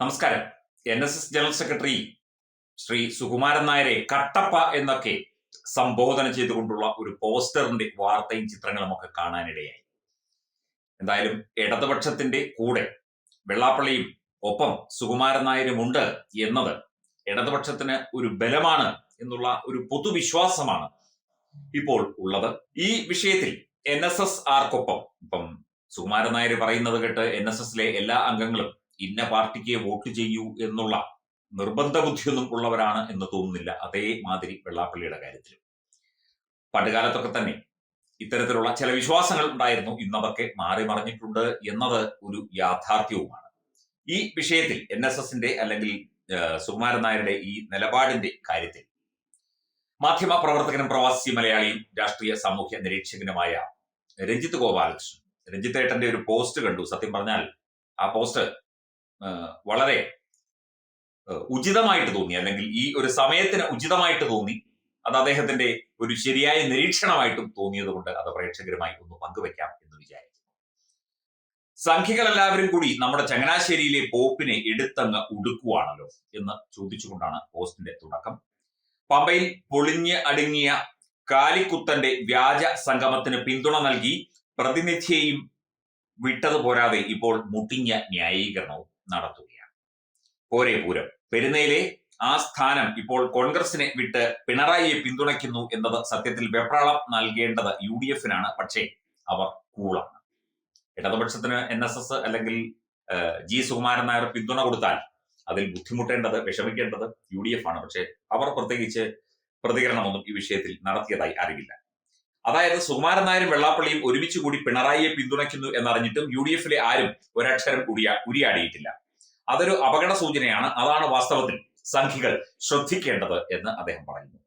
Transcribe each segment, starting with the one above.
നമസ്കാരം. N S S general secretary Shri Sukumaran നായരെ കട്ടപ്പ എന്നൊക്കെ സംബോധന ചെയ്തുകൊണ്ടുള്ള ഒരു പോസ്റ്ററിന്റെ വാർത്തയും ചിത്രങ്ങളും ഒക്കെ കാണാനിടയായി. എന്തായാലും ഇടതുപക്ഷത്തിന്റെ കൂടെ വെള്ളാപ്പള്ളിയും ഒപ്പം സുകുമാരൻ നായരും ഉണ്ട് എന്നത് ഇടതുപക്ഷത്തിന് ഒരു ബലമാണ് എന്നുള്ള ഒരു പൊതുവിശ്വാസമാണ് ഇപ്പോൾ ഉള്ളത്. ഈ വിഷയത്തിൽ എൻ എസ് എസ് ആർക്കൊപ്പം? ഇപ്പം സുകുമാരൻ നായർ പറയുന്നത് കേട്ട് എൻ എസ് എസിലെ എല്ലാ അംഗങ്ങളും ഇന്ന പാർട്ടിക്ക് വോട്ട് ചെയ്യൂ എന്നുള്ള നിർബന്ധ ബുദ്ധിയൊന്നും ഉള്ളവരാണ് എന്ന് തോന്നുന്നില്ല അതേമാതിരി വെള്ളാപ്പള്ളിയുടെ കാര്യത്തിൽ പണ്ടുകാലത്തൊക്കെ തന്നെ ഇത്തരത്തിലുള്ള ചില വിശ്വാസങ്ങൾ ഉണ്ടായിരുന്നു. ഇന്നതൊക്കെ മാറി മറിഞ്ഞിട്ടുണ്ട് എന്നത് ഒരു യാഥാർത്ഥ്യവുമാണ്. ഈ വിഷയത്തിൽ എൻ എസ് എസിന്റെ അല്ലെങ്കിൽ സുകുമാരൻ നായരുടെ ഈ നിലപാടിന്റെ കാര്യത്തിൽ മാധ്യമ പ്രവർത്തകനും പ്രവാസി മലയാളിയും രാഷ്ട്രീയ സാമൂഹ്യ നിരീക്ഷകനുമായ രഞ്ജിത്ത് ഗോപാലകൃഷ്ണൻ രഞ്ജിത്തേട്ടന്റെ ഒരു പോസ്റ്റ് കണ്ടു. സത്യം പറഞ്ഞാൽ ആ പോസ്റ്റ് വളരെ ഉചിതമായിട്ട് തോന്നി. അല്ലെങ്കിൽ ഈ ഒരു സമയത്തിന് ഉചിതമായിട്ട് തോന്നി. അത് അദ്ദേഹത്തിന്റെ ഒരു ശരിയായ നിരീക്ഷണമായിട്ടും തോന്നിയത് കൊണ്ട് അത് പ്രേക്ഷകരുമായി ഒന്ന് പങ്കുവെക്കാം എന്ന് വിചാരിച്ചു സംഖ്യകളെല്ലാവരും കൂടി നമ്മുടെ ചങ്ങനാശ്ശേരിയിലെ പോപ്പിനെ എടുത്തങ്ങ് ഉടുക്കുവാണല്ലോ എന്ന് ചോദിച്ചുകൊണ്ടാണ് പോസ്റ്റിന്റെ തുടക്കം. പമ്പയിൽ പൊളിഞ്ഞ് അടുങ്ങിയ കാലിക്കുത്തന്റെ വ്യാജ സംഗമത്തിന് പിന്തുണ നൽകി പ്രതിനിധിയെയും വിട്ടത് പോരാതെ ഇപ്പോൾ മുട്ടിഞ്ഞ ന്യായീകരണവും നടത്തുകയാണ്. പോരെ പൂരം. പെരുന്നയിലെ ആ സ്ഥാനം ഇപ്പോൾ കോൺഗ്രസിനെ വിട്ട് പിണറായിയെ പിന്തുണയ്ക്കുന്നു എന്നത് സത്യത്തിൽ വെപ്രാളം നൽകേണ്ടത് യു ഡി എഫിനാണ് പക്ഷേ അവർ കൂളാണ്. ഇടതുപക്ഷത്തിന് എൻ എസ് എസ് അല്ലെങ്കിൽ ജി സുകുമാരൻ നായർ പിന്തുണ കൊടുത്താൽ അതിൽ ബുദ്ധിമുട്ടേണ്ടത് വിഷമിക്കേണ്ടത് യു ഡി എഫ് ആണ് പക്ഷേ അവർ പ്രത്യേകിച്ച് പ്രതികരണമൊന്നും ഈ വിഷയത്തിൽ നടത്തിയതായി അറിയില്ല. അതായത് സുകുമാരൻ നായരും വെള്ളാപ്പള്ളിയും ഒരുമിച്ച് കൂടി പിണറായിയെ പിന്തുണയ്ക്കുന്നു എന്നറിഞ്ഞിട്ടും യു ഡി എഫിലെ ആരും ഒരക്ഷരം ഉരിയാ ഉരിയാടിയിട്ടില്ല. അതൊരു അപകട സൂചനയാണ്. അതാണ് വാസ്തവത്തിൽ സംഘികൾ ശ്രദ്ധിക്കേണ്ടത് എന്ന് അദ്ദേഹം പറയുന്നു.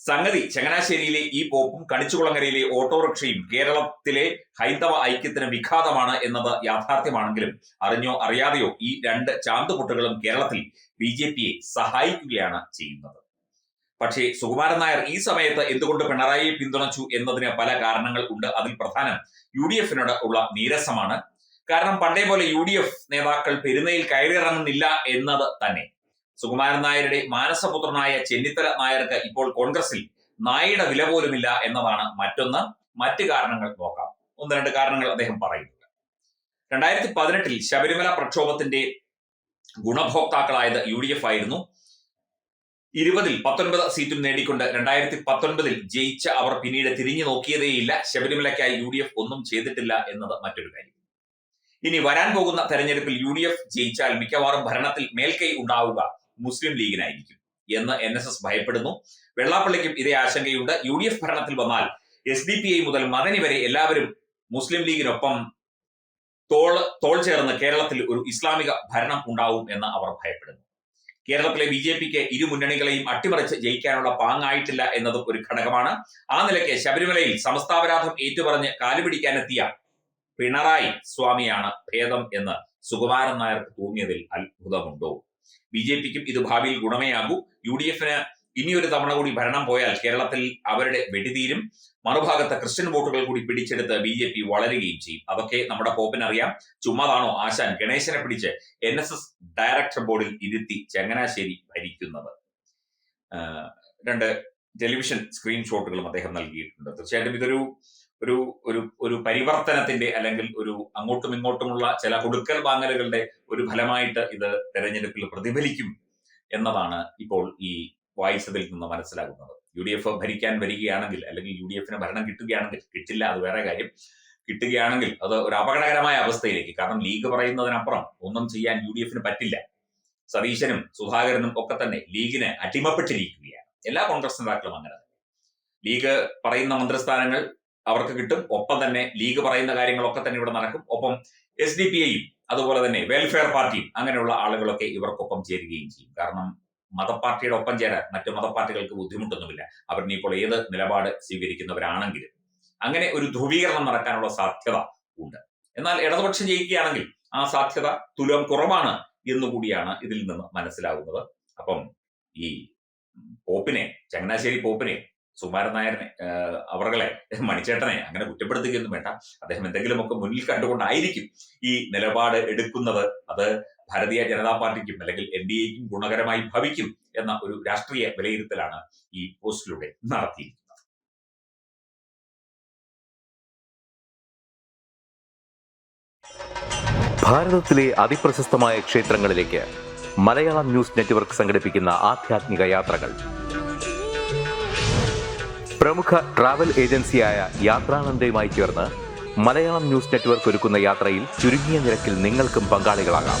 സംഗതി ചങ്ങനാശ്ശേരിയിലെ ഈ പോപ്പും കണിച്ചുകുളങ്ങരയിലെ ഓട്ടോറിക്ഷയും കേരളത്തിലെ ഹൈന്ദവ ഐക്യത്തിന് വിഘാതമാണ് എന്നത് യാഥാർത്ഥ്യമാണെങ്കിലും അറിഞ്ഞോ അറിയാതെയോ ഈ രണ്ട് ചാന്തുപൊട്ടുകളും കേരളത്തിൽ ബി സഹായിക്കുകയാണ് ചെയ്യുന്നത്. പക്ഷേ സുകുമാരൻ നായർ ഈ സമയത്ത് എന്തുകൊണ്ട് പിണറായിയെ പിന്തുണച്ചു എന്നതിന് പല കാരണങ്ങൾ ഉണ്ട്. അതിൽ പ്രധാനം യു ഡി എഫിനോട് ഉള്ള നീരസമാണ്. കാരണം പണ്ടേ പോലെ യു ഡി എഫ് നേതാക്കൾ പെരുന്നയിൽ കയറിയിറങ്ങുന്നില്ല എന്നത് തന്നെ. സുകുമാരൻ നായരുടെ മാനസപുത്രനായ ചെന്നിത്തല നായർക്ക് ഇപ്പോൾ കോൺഗ്രസിൽ നായയുടെ വില പോലുമില്ല എന്നതാണ് മറ്റൊന്ന്. മറ്റ് കാരണങ്ങൾ നോക്കാം. ഒന്ന് രണ്ട് കാരണങ്ങൾ അദ്ദേഹം പറയുന്നുണ്ട്. രണ്ടായിരത്തി പതിനെട്ടിൽ ശബരിമല പ്രക്ഷോഭത്തിന്റെ ഗുണഭോക്താക്കളായത് യു ഡി എഫ് ആയിരുന്നു. ഇരുപതിൽ പത്തൊൻപത് സീറ്റും നേടിക്കൊണ്ട് രണ്ടായിരത്തി പത്തൊൻപതിൽ ജയിച്ച അവർ പിന്നീട് തിരിഞ്ഞു നോക്കിയതേയില്ല. ശബരിമലയ്ക്കായി യു ഡി എഫ് ഒന്നും ചെയ്തിട്ടില്ല എന്നത് മറ്റൊരു കാര്യം. ഇനി വരാൻ പോകുന്ന തെരഞ്ഞെടുപ്പിൽ യു ഡി എഫ് ജയിച്ചാൽ മിക്കവാറും ഭരണത്തിൽ മേൽക്കൈ ഉണ്ടാവുക മുസ്ലിം ലീഗിനായിരിക്കും എന്ന് എൻ എസ് എസ് ഭയപ്പെടുന്നു. വെള്ളാപ്പള്ളിക്കും ഇതേ ആശങ്കയുണ്ട്. യു ഡി എഫ് ഭരണത്തിൽ വന്നാൽ എസ് ഡി പി ഐ മുതൽ മദനി വരെ എല്ലാവരും മുസ്ലിം ലീഗിനൊപ്പം തോൾ തോൾ ചേർന്ന് കേരളത്തിൽ ഒരു ഇസ്ലാമിക ഭരണം ഉണ്ടാവും എന്ന് അവർ ഭയപ്പെടുന്നു. കേരളത്തിലെ ബി ജെ പിക്ക് ഇരു മുന്നണികളെയും അട്ടിമറിച്ച് ജയിക്കാനുള്ള പാങ്ങായിട്ടില്ല എന്നതും ഒരു ഘടകമാണ്. ആ നിലയ്ക്ക് ശബരിമലയിൽ സമസ്താപരാധം ഏറ്റുപറഞ്ഞ് കാലുപിടിക്കാനെത്തിയ പിണറായി സ്വാമിയാണ് ഭേദം എന്ന് സുകുമാരൻ നായർക്ക് തോന്നിയതിൽ അത്ഭുതമുണ്ടോ? ബി ജെ പിക്കും ഇത് ഭാവിയിൽ ഗുണമേയാകൂ. യു ഡി എഫിന് ഇനിയൊരു തവണ കൂടി ഭരണം പോയാൽ കേരളത്തിൽ അവരുടെ വെടിതീരും മറുഭാഗത്ത് ക്രിസ്ത്യൻ വോട്ടുകൾ കൂടി പിടിച്ചെടുത്ത് ബി ജെ പി വളരുകയും ചെയ്യും. അതൊക്കെ നമ്മുടെ പോപ്പിനറിയാം. ചുമ്മാതാണോ ആശാൻ? ഗണേശനെ പിടിച്ച് എൻ എസ് എസ് ഡയറക്ടർ ബോർഡിൽ ഇരുത്തി ചങ്ങനാശ്ശേരി ഭരിക്കുന്നത്. രണ്ട് ടെലിവിഷൻ സ്ക്രീൻഷോട്ടുകളും അദ്ദേഹം നൽകിയിട്ടുണ്ട്. തീർച്ചയായിട്ടും ഇതൊരു ഒരു ഒരു ഒരു പരിവർത്തനത്തിന്റെ അല്ലെങ്കിൽ ഒരു അങ്ങോട്ടും ഇങ്ങോട്ടുമുള്ള ചില കൊടുക്കൽ വാങ്ങലുകളുടെ ഒരു ഫലമായിട്ട് ഇത് തെരഞ്ഞെടുപ്പിൽ പ്രതിഫലിക്കും എന്നതാണ് ഇപ്പോൾ ഈ വായിച്ചതിൽ നിന്ന് മനസ്സിലാകുന്നത്. യു ഡി എഫ് ഭരിക്കാൻ വരികയാണെങ്കിൽ അല്ലെങ്കിൽ യു ഡി എഫിന് ഭരണം കിട്ടുകയാണെങ്കിൽ കിട്ടില്ല അത് വേറെ കാര്യം. കിട്ടുകയാണെങ്കിൽ അത് ഒരു അപകടകരമായ അവസ്ഥയിലേക്ക്. കാരണം ലീഗ് പറയുന്നതിനപ്പുറം ഒന്നും ചെയ്യാൻ യു ഡി എഫിന് പറ്റില്ല. സതീശനും സുധാകരനും ഒക്കെ തന്നെ ലീഗിന് അടിമപ്പെട്ടിരിക്കുകയാണ്. എല്ലാ കോൺഗ്രസ് നേതാക്കളും അങ്ങനെ തന്നെ. ലീഗ് പറയുന്ന മന്ത്രിസ്ഥാനങ്ങൾ അവർക്ക് കിട്ടും. ഒപ്പം തന്നെ ലീഗ് പറയുന്ന കാര്യങ്ങളൊക്കെ തന്നെ ഇവിടെ നടക്കും. ഒപ്പം എസ് ഡി പി ഐയും അതുപോലെ തന്നെ വെൽഫെയർ പാർട്ടിയും അങ്ങനെയുള്ള ആളുകളൊക്കെ ഇവർക്കൊപ്പം ചേരുകയും ചെയ്യും. കാരണം മതപ്പാർട്ടിയുടെ ഒപ്പം ചേരാൻ മറ്റു മതപാർട്ടികൾക്ക് ബുദ്ധിമുട്ടൊന്നുമില്ല. അവർ ഇനിയിപ്പോൾ ഏത് നിലപാട് സ്വീകരിക്കുന്നവരാണെങ്കിലും അങ്ങനെ ഒരു ധ്രുവീകരണം നടക്കാനുള്ള സാധ്യത ഉണ്ട്. എന്നാൽ ഇടതുപക്ഷം ജയിക്കുകയാണെങ്കിൽ ആ സാധ്യത തുലം കുറവാണ് എന്നുകൂടിയാണ് ഇതിൽ നിന്ന് മനസ്സിലാകുന്നത്. അപ്പം ഈ പോപ്പിനെ ചങ്ങനാശ്ശേരി പോപ്പിനെ സുമാരൻ നായരനെ അവർകളെ മണിച്ചേട്ടനെ അങ്ങനെ കുറ്റപ്പെടുത്തുകയൊന്നും വേണ്ട. അദ്ദേഹം എന്തെങ്കിലുമൊക്കെ മുന്നിൽ കണ്ടുകൊണ്ടായിരിക്കും ഈ നിലപാട് എടുക്കുന്നത്. അത് ഭാരതീയ ജനതാ പാർട്ടിക്കും അല്ലെങ്കിൽ എൻ ഡി എക്കും ഗുണകരമായി ഭവിക്കും എന്ന ഒരു രാഷ്ട്രീയ വിലയിരുത്തലാണ് ഈ പോസ്റ്റിലൂടെ നടത്തിയിരിക്കുന്നത്. ഭാരതത്തിലെ അതിപ്രശസ്തമായ ക്ഷേത്രങ്ങളിലേക്ക് മലയാളം ന്യൂസ് നെറ്റ്വർക്ക് സംഘടിപ്പിക്കുന്ന ആധ്യാത്മിക യാത്രകൾ. പ്രമുഖ ട്രാവൽ ഏജൻസിയായ യാത്രാനന്ദയുമായി ചേർന്ന് മലയാളം ന്യൂസ് നെറ്റ്വർക്ക് ഒരുക്കുന്ന യാത്രയിൽ ചുരുങ്ങിയ നിരക്കിൽ നിങ്ങൾക്കും പങ്കാളികളാകാം.